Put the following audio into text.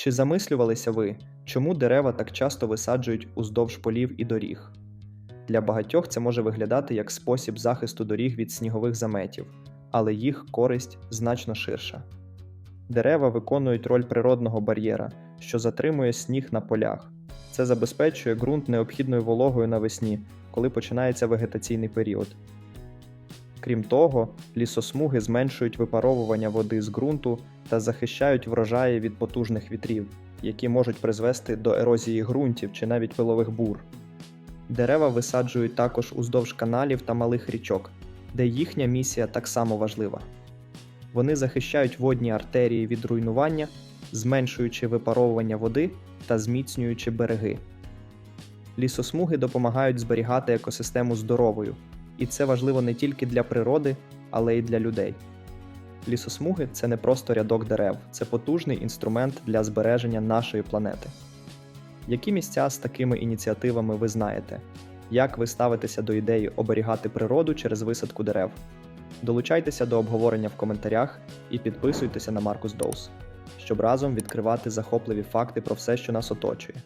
Чи замислювалися ви, чому дерева так часто висаджують уздовж полів і доріг? Для багатьох це може виглядати як спосіб захисту доріг від снігових заметів, але їх користь значно ширша. Дерева виконують роль природного бар'єра, що затримує сніг на полях. Це забезпечує ґрунт необхідною вологою навесні, коли починається вегетаційний період. Крім того, лісосмуги зменшують випаровування води з ґрунту та захищають врожаї від потужних вітрів, які можуть призвести до ерозії ґрунтів чи навіть пилових бур. Дерева висаджують також уздовж каналів та малих річок, де їхня місія так само важлива. Вони захищають водні артерії від руйнування, зменшуючи випаровування води та зміцнюючи береги. Лісосмуги допомагають зберігати екосистему здоровою, і це важливо не тільки для природи, але й для людей. Лісосмуги це не просто рядок дерев, це потужний інструмент для збереження нашої планети. Які місця з такими ініціативами ви знаєте? Як ви ставитеся до ідеї оберігати природу через висадку дерев? Долучайтеся до обговорення в коментарях і підписуйтеся на Маркус Доус, щоб разом відкривати захопливі факти про все, що нас оточує.